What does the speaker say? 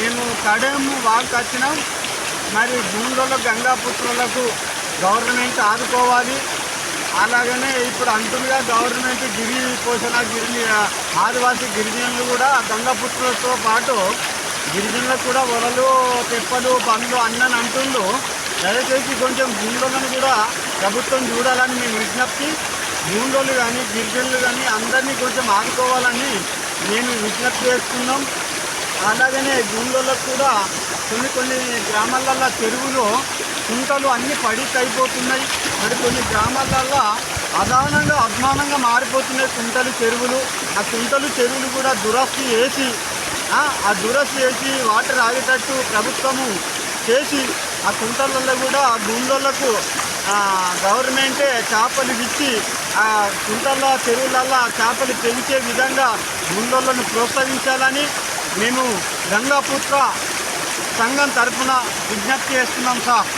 మేము కడము వాక్ వచ్చినాం. మరి భూములలో గంగాపుత్రులకు గవర్నమెంట్ ఆదుకోవాలి. అలాగనే ఇప్పుడు అంటుందిగా గవర్నమెంట్ గిరి పోషణ గిరి ఆదివాసీ గిరిజనులు కూడా గంగాపుత్రులతో పాటు గిరిజనులకు కూడా వలలు తెప్పలు పండ్లు అన్నని అంటుండు దయచేసి కొంచెం భూములను కూడా ప్రభుత్వం చూడాలని మేము విజ్ఞప్తి. భూములు కానీ గిరిజనులు కానీ అందరినీ కొంచెం ఆదుకోవాలని మేము విజ్ఞప్తి చేస్తున్నాం. అలాగనే భూములకు కూడా కొన్ని కొన్ని గ్రామాలల్లో చెరువులు కుంటలు అన్నీ పడిక్ అయిపోతున్నాయి మరి కొన్ని గ్రామాలల్లో అదానంగా అధ్వానంగా మారిపోతున్నాయి కుంటలు చెరువులు. ఆ కుంటలు చెరువులు కూడా దురస్తి వేసి ఆ దురస్తి వేసి వాటర్ ఆగేటట్టు ప్రభుత్వము చేసి ఆ కుంటలలో కూడా భూములకు గవర్నమెంటే చేపలు ఇచ్చి ఆ కుంటల్లో చెరువులల్లో చేపలు పెంచే విధంగా భూములను ప్రోత్సహించాలని మేము గంగాపుత్ర సంఘం తరఫున విజ్ఞప్తి చేస్తున్నాం సార్.